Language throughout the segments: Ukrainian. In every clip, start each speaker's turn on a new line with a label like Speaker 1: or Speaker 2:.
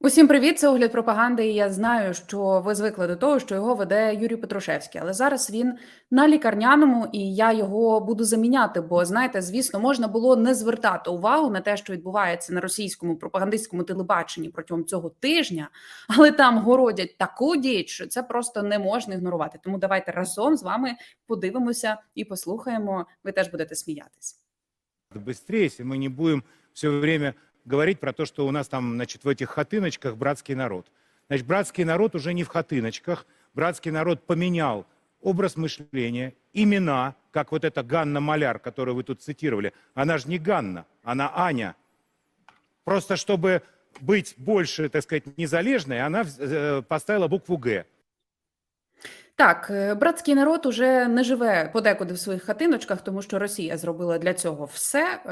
Speaker 1: Усім привіт, це огляд пропаганди. І я знаю, що ви звикли до того, що його веде Юрій Петрушевський, але зараз він на лікарняному, і я його буду заміняти. Бо знаєте, звісно, можна було не звертати увагу на те, що відбувається на російському пропагандистському телебаченні протягом цього тижня, але там городять таку діч, що це просто не можна ігнорувати. Тому давайте разом з вами подивимося і послухаємо. Ви теж будете сміятись.
Speaker 2: быстрее, если мы не будем все время говорить про то, что у нас там, значит, в этих хатыночках братский народ. Значит, братский народ уже не в хатыночках. Братский народ поменял образ мышления, имена, как вот эта Ганна Маляр, которую вы тут цитировали. Она же не Ганна, она Аня. Просто чтобы быть больше, так сказать, незалежной, она э, поставила букву «Г».
Speaker 1: Так, е, братський народ уже не живе подекуди в своїх хатиночках, тому що Росія зробила для цього все, е,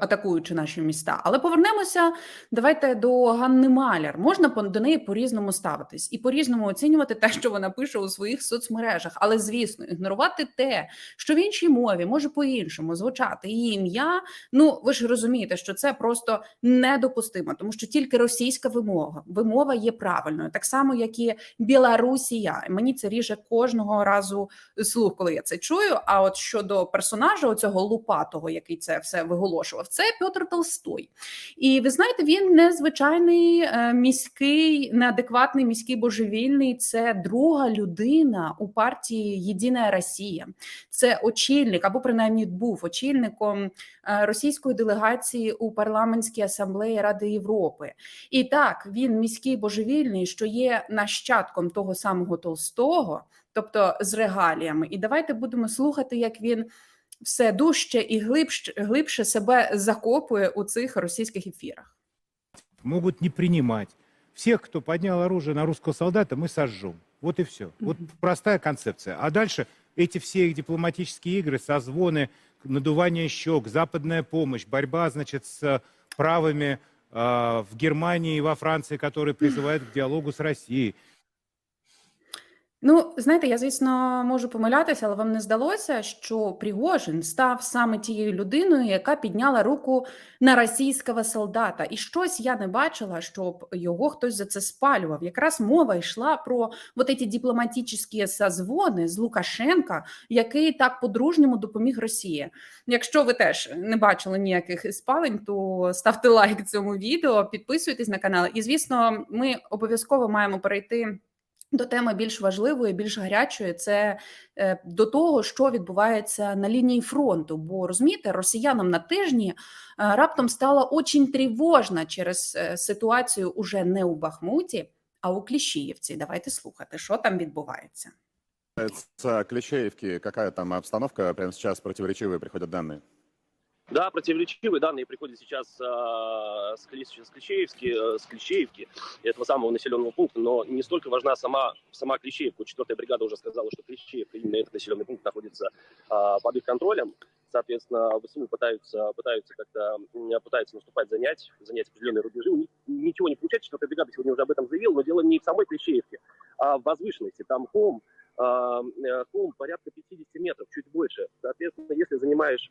Speaker 1: атакуючи наші міста. Але повернемося. Давайте до Ганни Маляр. Можна по- до неї по-різному ставитись і по-різному оцінювати те, що вона пише у своїх соцмережах. Але звісно, ігнорувати те, що в іншій мові може по-іншому звучати її ім'я. Ну ви ж розумієте, що це просто недопустимо, тому що тільки російська вимога вимова є правильною, так само як і Білорусія. Мені це ріже кожного разу слух, коли я це чую. А от щодо персонажа, оцього лупатого, який це все виголошував, це Петр Толстой. І ви знаєте, він незвичайний е, міський, неадекватний міський божевільний. Це друга людина у партії Єдина Росія. Це очільник, або принаймні був очільником е, російської делегації у парламентській асамблеї Ради Європи. І так, він міський божевільний, що є нащадком того самого Толстого, тобто з регаліями. І давайте будемо слухати, як він все дужче і глибше, глибше себе закопує у цих російських ефірах.
Speaker 2: могут не принимать. Всех, кто поднял оружие на русского солдата, мы сожжем. Вот и все. Вот простая концепция. А дальше эти все их дипломатические игры, созвоны, надувание щек, западная помощь, борьба, значит, с правыми э, в Германии и во Франции, которые призывают к диалогу с Россией.
Speaker 1: Ну, знаєте, я звісно можу помилятися, але вам не здалося, що Пригожин став саме тією людиною, яка підняла руку на російського солдата. І щось я не бачила, щоб його хтось за це спалював. Якраз мова йшла про вот эти дипломатичні созвони з Лукашенка, який так по-дружньому допоміг Росії. Якщо ви теж не бачили ніяких спалень, то ставте лайк цьому відео, підписуйтесь на канал. І звісно, ми обов'язково маємо перейти. До теми більш важливої, більш гарячої, це е, до того, що відбувається на лінії фронту. Бо розумієте, росіянам на тижні е, раптом стало очень тривожно через е, ситуацію уже не у Бахмуті, а у Кліщіївці. Давайте слухати, що там відбувається.
Speaker 3: С Клещеевки какая там обстановка? Прямо сейчас противоречивые приходят данные.
Speaker 4: Да, противоречивые данные приходят сейчас а, с, с, Клещеевски, э, с Клещеевки, этого самого населенного пункта, но не столько важна сама, сама Клещеевка. Четвертая бригада уже сказала, что Клещеевка, именно этот населенный пункт, находится а, под их контролем. Соответственно, ВСУ пытаются, пытаются как-то пытаются наступать, занять, занять определенные рубежи. Ничего не получается. Четвертая бригада сегодня уже об этом заявила, но дело не в самой Клещеевке, а в возвышенности. Там холм, а, э, холм порядка 50 метров, чуть больше. Соответственно, если занимаешь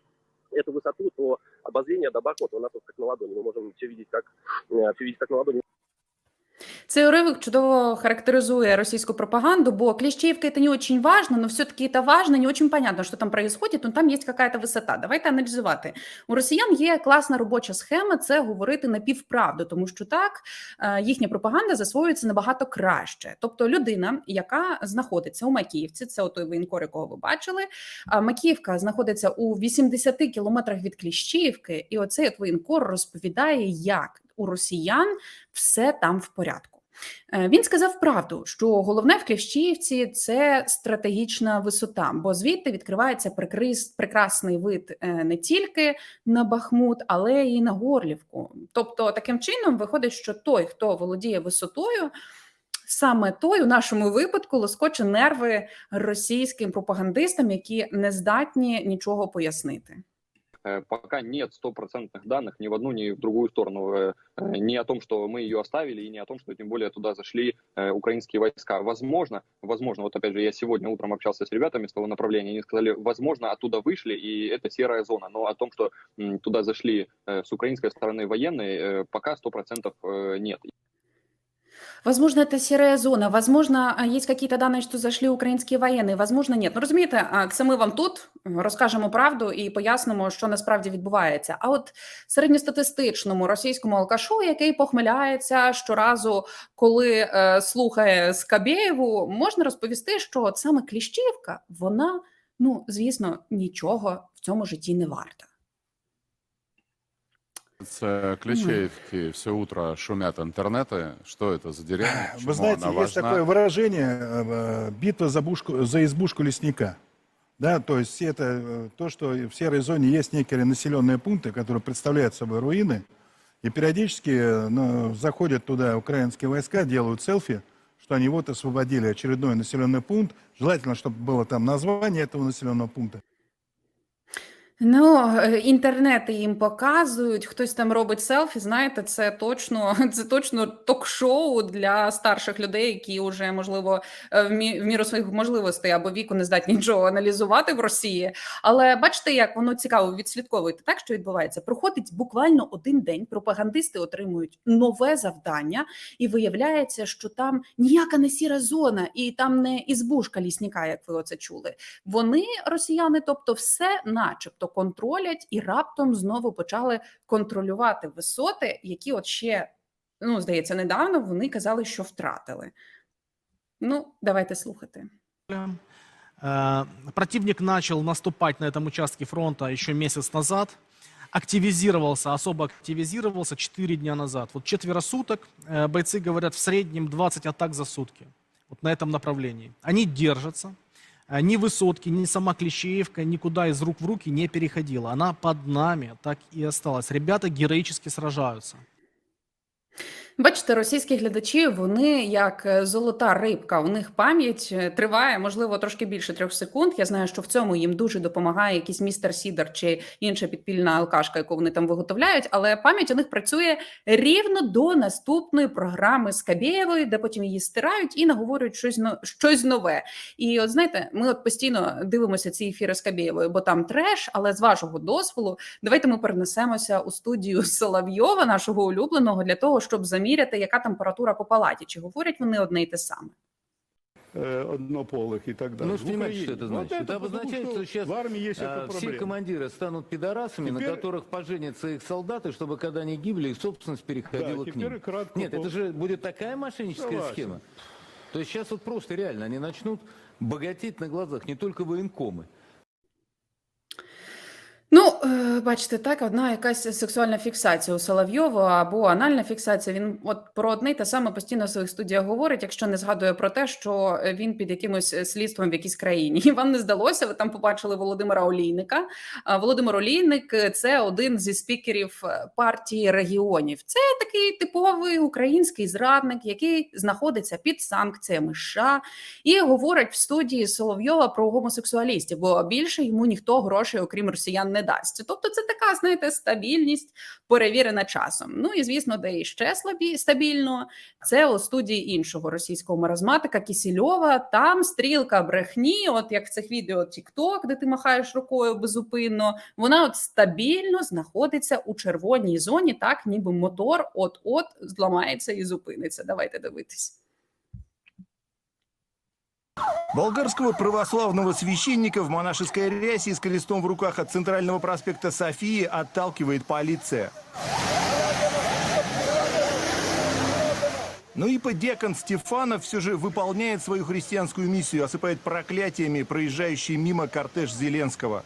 Speaker 4: эту высоту, то обозрение до Бахмута у нас вот как на ладони. Мы можем все видеть как, э, все видеть как на ладони.
Speaker 1: Цей уривок чудово характеризує російську пропаганду, бо Клещеевка это не очень важно, но все-таки это важно, не очень понятно, що там происходит, но там є какая-то висота. Давайте аналізувати. У росіян є класна робоча схема це говорити напівправду, тому що так е, їхня пропаганда засвоюється набагато краще. Тобто людина, яка знаходиться у Макіївці, це отой воєнкор, якого ви бачили. Макіївка знаходиться у 80 кілометрах від Кліщіївки, і оцей от воєнкор розповідає, як у росіян все там в порядку. Е, Він сказав правду, що головне в Кліщіївці це стратегічна висота, бо звідти відкривається прекрасний вид е, не тільки на Бахмут, але й на Горлівку. Тобто, таким чином виходить, що той, хто володіє висотою, саме той у нашому випадку лоскоче нерви російським пропагандистам, які не здатні нічого пояснити.
Speaker 5: Э, пока нет стопроцентных данных ни в одну, ни в другую сторону. Э, э, Ни о том, что мы ее оставили, и не о том, что тем более туда зашли украинские войска. Возможно, возможно, вот опять же, я сегодня утром общался с ребятами с того направления, они сказали, возможно, оттуда вышли, и это серая зона. Но о том, что туда зашли с украинской стороны военные, пока 100% э, нет.
Speaker 1: Возможно, это серая зона, возможно, есть какие-то данные, що зайшли українські воєнні, возможно, ні. Ну розумієте, це ми вам тут розкажемо правду і пояснимо, що насправді відбувається. А от середньостатистичному російському алкашу, який похмеляється щоразу, коли е, слухає Скабєєву, можна розповісти, що от саме Кліщівка, вона, ну звісно, нічого в цьому житті не варта.
Speaker 3: С э, Клещеевки все утро шумят интернеты. Что это за деревня? Почему
Speaker 6: Вы знаете, есть
Speaker 3: важна?
Speaker 6: такое выражение э, «битва за, бушку, за избушку лесника». Да, то есть это э, то, что в серой зоне есть некие населенные пункты, которые представляют собой руины, и периодически э, ну, заходят туда украинские войска, делают селфи, что они вот освободили очередной населенный пункт. Желательно, чтобы было там название этого населенного пункта.
Speaker 1: Ну, е, інтернети їм показують, хтось там робить селфі. Знаєте, це точно це точно ток-шоу для старших людей, які вже можливо е, в мі- в міру своїх можливостей або віку не здатні нічого аналізувати в Росії. Але бачите, як воно цікаво відслідковуєте так, що відбувається. Проходить буквально один день. Пропагандисти отримують нове завдання, і виявляється, що там ніяка не сіра зона, і там не ізбушка лісника, як ви оце чули. Вони, росіяни, тобто, все, начебто, контролять і раптом знову почали контролювати висоти, які от ще, ну, здається, недавно вони казали, що втратили. Ну, давайте слухати.
Speaker 7: Э, Противник начал наступать на этом участке фронта еще месяц назад. Активизировался, особо активизировался 4 дня назад. Вот четверо суток, э, бойцы говорят, в среднем 20 атак за сутки. Вот на этом направлении. Они держатся. Э, Ни высотки, ни сама Клещеевка никуда из рук в руки не переходила. Она под нами так и осталась. Ребята героически сражаются.
Speaker 1: Бачите, російські глядачі, вони як е, золота рибка. У них пам'ять е, триває, можливо, трошки більше трьох секунд. Я знаю, що в цьому їм дуже допомагає якийсь містер Сідер чи інша підпільна алкашка, яку вони там виготовляють. Але пам'ять у них працює рівно до наступної програми Скабєєвої, де потім її стирають і наговорюють щось щось нове. І от знаєте, ми от постійно дивимося ці ефіри Скабєєвої, бо там треш, але з вашого дозволу, давайте ми перенесемося у студію Соловйова, нашого улюбленого, для того, щоб заміряти, яка температура по палаті. Чи говорять вони одне й те саме?
Speaker 8: э, однополых и так далее.
Speaker 9: Ну,
Speaker 8: В
Speaker 9: что понимаете, что
Speaker 8: Украине.
Speaker 9: это значит?
Speaker 8: Вот
Speaker 9: это
Speaker 8: потому,
Speaker 9: обозначает, что, сейчас
Speaker 8: в армии есть
Speaker 9: а,
Speaker 8: эта
Speaker 9: все
Speaker 8: проблема.
Speaker 9: командиры станут пидорасами, на
Speaker 8: Теперь-
Speaker 9: которых поженятся их солдаты, чтобы когда они гибли, их собственность переходила
Speaker 8: Да,
Speaker 9: к
Speaker 8: теперь
Speaker 9: ним.
Speaker 8: кратко
Speaker 9: Нет,
Speaker 8: по-
Speaker 9: это же будет такая мошенническая
Speaker 8: Согласен.
Speaker 9: схема. То есть сейчас вот просто реально они начнут богатеть на глазах не только военкомы.
Speaker 1: Ну, е, бачите, так, одна якась сексуальна фіксація у Соловйова або анальна фіксація. Він от про одне те саме постійно в своїх студіях говорить, якщо не згадує про те, що він під якимось е, слідством в якійсь країні. І вам не здалося, ви там побачили Володимира Олійника. А Володимир Олійник е, це один зі спікерів е, партії регіонів. Це такий типовий український зрадник, який знаходиться під санкціями США і говорить в студії Соловйова про гомосексуалістів, бо більше йому ніхто грошей, окрім росіян, не дасть. Тобто, це така, знаєте, стабільність, перевірена часом. Ну і звісно, де іще слабі стабільно. Це у студії іншого російського маразматика Кісільова. Там стрілка брехні, от як в цих відео TikTok, де ти махаєш рукою безупинно. Вона от стабільно знаходиться у червоній зоні, так ніби мотор от-от зламається і зупиниться. Давайте дивитись.
Speaker 10: Болгарского православного священника в монашеской рясе с крестом в руках от центрального проспекта Софии отталкивает полиция. Но иподиакон Стефанов все же выполняет свою христианскую миссию, осыпает проклятиями проезжающий мимо кортеж Зеленского.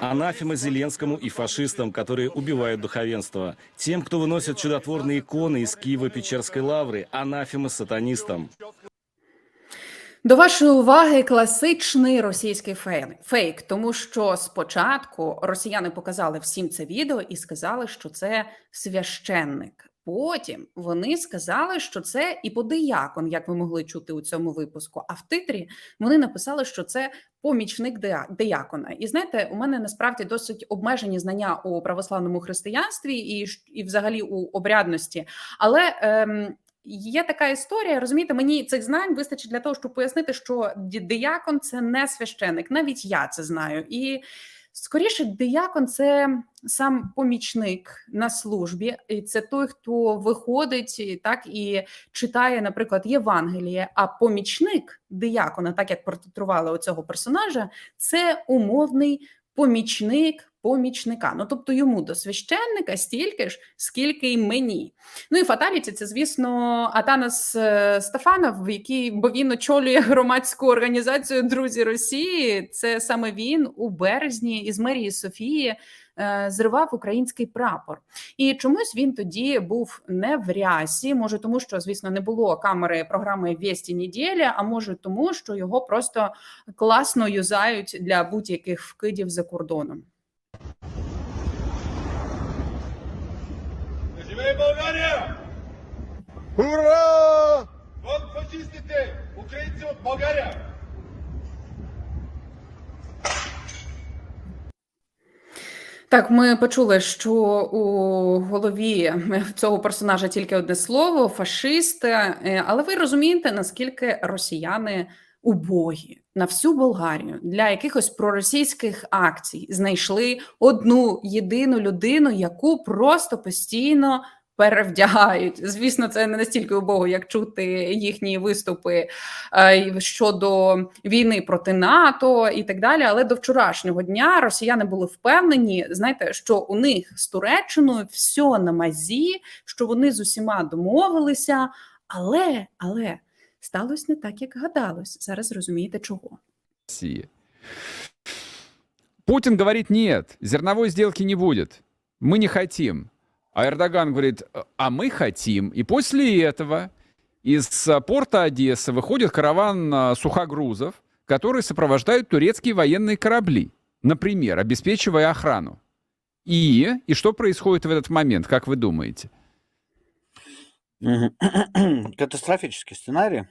Speaker 11: Анафема Зеленскому и фашистам, которые убивают духовенство. Тем, кто выносит чудотворные иконы из Киева-Печерской лавры. Анафема сатанистам.
Speaker 1: До вашої уваги класичний російський фейк, тому що спочатку росіяни показали всім це відео і сказали, що це священник. Потім вони сказали, що це іподиякон, як ви могли чути у цьому випуску. А в титрі вони написали, що це помічник диякона. І знаєте, у мене насправді досить обмежені знання у православному християнстві і, і взагалі у обрядності. Але ем, Є така історія, розумієте, мені цих знань вистачить для того, щоб пояснити, що диякон це не священик. Навіть я це знаю. І Скоріше, диякон це сам помічник на службі, і це той, хто виходить так і читає, наприклад, Євангеліє. А помічник диякона, так як портретували оцього персонажа, це умовний помічник помічника. Ну тобто йому до священника стільки ж, скільки й мені. Ну і фаталіті це, звісно, Атанас е, Стефанов, який, бо він очолює громадську організацію Друзі Росії. Це саме він у березні із мерії Софії е, зривав український прапор. І чомусь він тоді був не в рясі. Може, тому що, звісно, не було камери програми «Вєсті неділі, а може тому, що його просто класно юзають для будь-яких вкидів за кордоном.
Speaker 10: Ура! От почистити українців Болгарія!
Speaker 1: Так, ми почули, що у голові цього персонажа тільки одне слово фашист. Е, Але ви розумієте, наскільки росіяни убогі на всю Болгарію для якихось проросійських акцій знайшли одну єдину людину, яку просто постійно перевдягають. Звісно, це не настільки убого, як чути їхні виступи е, щодо війни проти НАТО і так далі. Але до вчорашнього дня росіяни були впевнені, знаєте, що у них з Туреччиною все на мазі, що вони з усіма домовилися, але але сталося не так, як гадалось. Зараз розумієте чого.
Speaker 12: Путин говорит, нет, зерновой сделки не будет. Мы не хотим. А Эрдоган говорит, а мы хотим. И после этого из а, порта Одессы выходит караван а, сухогрузов, которые сопровождают турецкие военные корабли, например, обеспечивая охрану. И, и что происходит в этот момент, как вы думаете?
Speaker 13: Катастрофический сценарий.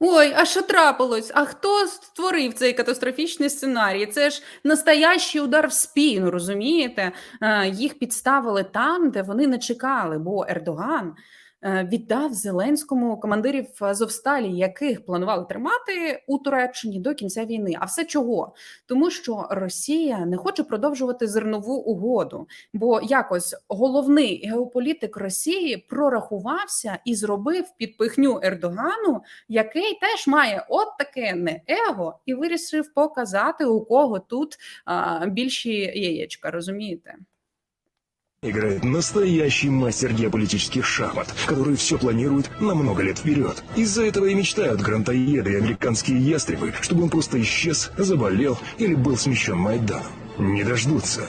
Speaker 1: Ой, а що трапилось? А хто створив цей катастрофічний сценарій? Це ж настоящий удар в спину, розумієте? Е, Їх підставили там, де вони не чекали, бо Ердоган віддав Зеленському командирів Азовсталі, яких планували тримати у Туреччині до кінця війни. А все чого? Тому що Росія не хоче продовжувати зернову угоду, бо якось головний геополітик Росії прорахувався і зробив підпихню Ердогану, який теж має от таке не его, і вирішив показати, у кого тут а, більші яєчка, розумієте?
Speaker 10: Играет настоящий мастер геополитических шахмат, который все планирует на много лет вперед. Из-за этого и мечтают грантоеды и американские ястребы, чтобы он просто исчез, заболел или был смещен Майданом. Не дождутся.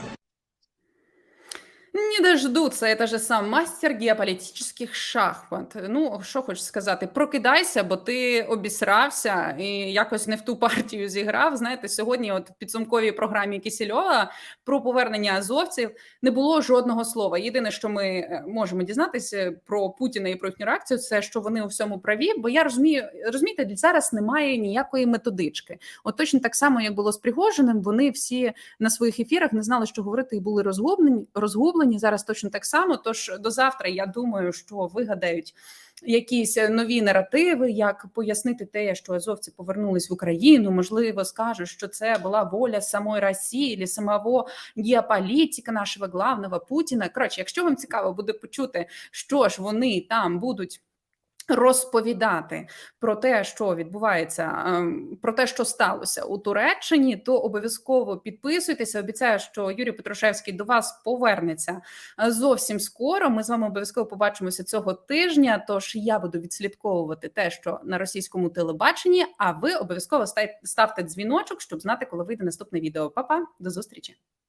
Speaker 1: Не дождутся, это же сам мастер геополітичних шахмат. Ну, що хочу сказати, прокидайся, бо ти обісрався і якось не в ту партію зіграв. Знаєте, сьогодні, от в підсумковій програмі Кісільова про повернення азовців не було жодного слова. Єдине, що ми е, можемо дізнатися про Путіна і про їхню реакцію, це що вони у всьому праві. Бо я розумію, розумієте, зараз немає ніякої методички. От точно так само, як було з Пригожиним, вони всі на своїх ефірах не знали, що говорити, і були розгублені. розгублені. Зараз точно так само. Тож до завтра я думаю, що вигадають якісь нові наративи, як пояснити те, що азовці повернулись в Україну. Можливо, скажуть, що це була воля самої Росії, або самого геополітика нашого главного Путіна. Коротше, якщо вам цікаво буде почути, що ж вони там будуть. Розповідати про те, що відбувається, ем, про те, що сталося у Туреччині, то обов'язково підписуйтеся. Обіцяю, що Юрій Петрушевський до вас повернеться е, зовсім скоро. Ми з вами обов'язково побачимося цього тижня. Тож я буду відслідковувати те, що на російському телебаченні. А ви обов'язково ставте дзвіночок, щоб знати, коли вийде наступне відео. Па-па, до зустрічі.